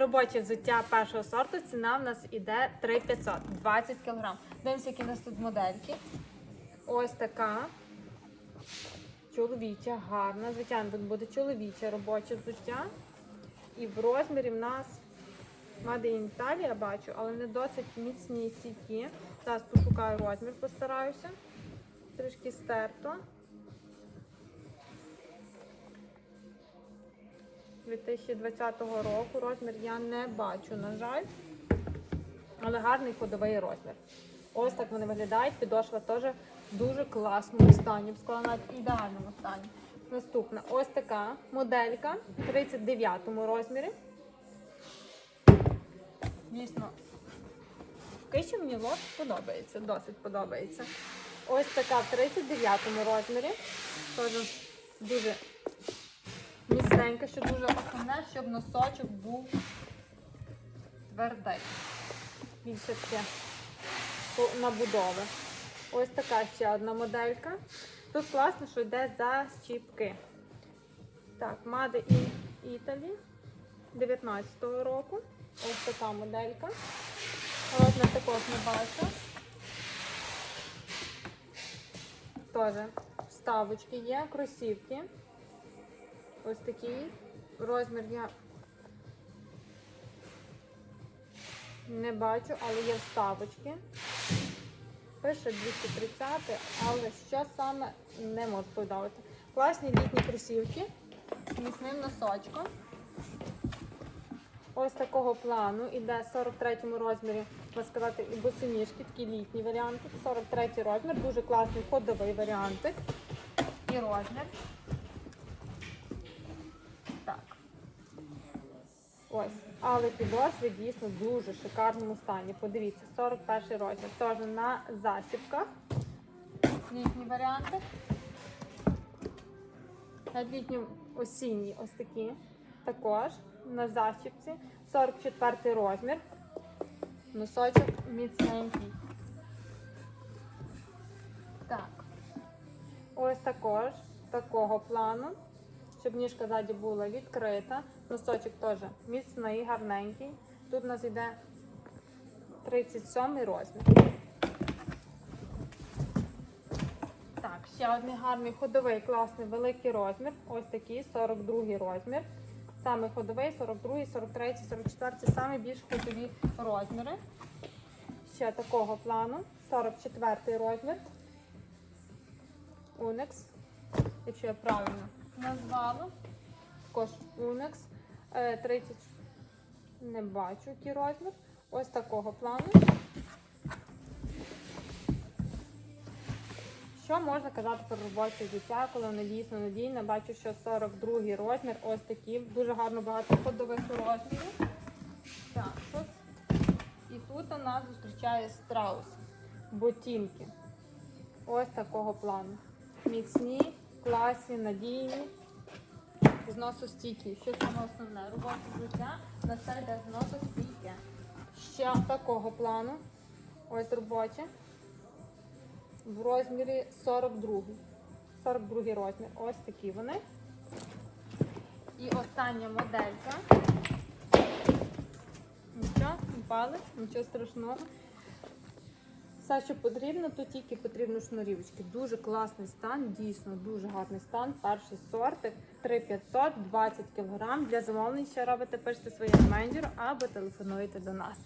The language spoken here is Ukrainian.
Робоче взуття першого сорту. Ціна в нас іде 3500, 20 кг. Дивимося, які у нас тут модельки. Ось така. Чоловіча, гарна. Звичайно, тут буде чоловіче робоче взуття. І в розмірі в нас Made in Italy, я бачу, але не досить міцні сіті. Зараз пошукаю розмір, постараюся. Трішки стерто. 2020 року розмір я не бачу, на жаль. Але гарний ходовий розмір. Ось так вони виглядають. Підошва теж в дуже класному стані. Сказала, навіть в ідеальному стані. Наступна ось така моделька в 39 розмірі. Дійсно, що мені лот подобається, досить подобається. Ось така в 39 розмірі. Теж дуже міцненька, що дуже основне, щоб носочок був твердий. Більше таке набудови. Ось така ще одна моделька. Тут класно, що йде за щіпки. Так, Made in Italy 19-го року. Ось така моделька. Розмір також не бачу. Теж вставочки є, кросівки. Ось такий розмір я не бачу, але є вставочки. Пише 230, але що саме не можу повідомити. Класні літні кросівки міцним носочком. Ось такого плану іде в 43 розмірі, можна сказати, і босоніжки, такі літні варіанти. 43 розмір, дуже класний ходовий варіантик. І розмір. Ось. Але підошви дійсно в дуже шикарному стані. Подивіться, 41 розмір. Теж на защіпках. Літні варіанти. На Літньо осінні ось такі. Також на защіпці. 44 розмір. Носочок міцненький. Так. Ось також такого плану, щоб ніжка ззаді була відкрита. Носочок теж міцний, гарненький. Тут у нас йде 37 розмір. Так, ще один гарний ходовий, класний великий розмір. Ось такий 42 розмір. Саме ходовий, 42, 43, 44 саме більш ходові розміри. Ще такого плану. 44 розмір. Унекс, якщо я правильно назвала. Також Унекс. 30. Не бачу який розмір. Ось такого плану. Що можна казати про робоче життя, коли воно дійсно надійне? Бачу, що 42 розмір, ось такі. Дуже гарно багато ходових розмірів. Так, щось. І тут у нас зустрічає страус. Ботинки. Ось такого плану. Міцні, класні, надійні. Зносостійкі. Що саме основне? Робоче життя на все йде зносостійке. Ще такого плану. Ось робоче в розмірі 42. 42 розмір. Ось такі вони. І остання моделька. Нічого, не пали, нічого страшного. Все, що потрібно, то тільки потрібно шнурівочки. Дуже класний стан, дійсно дуже гарний стан. Перший сортик 3500, 20 кг. Для замовлень, що робите, пишете своєму менеджеру або телефонуєте до нас.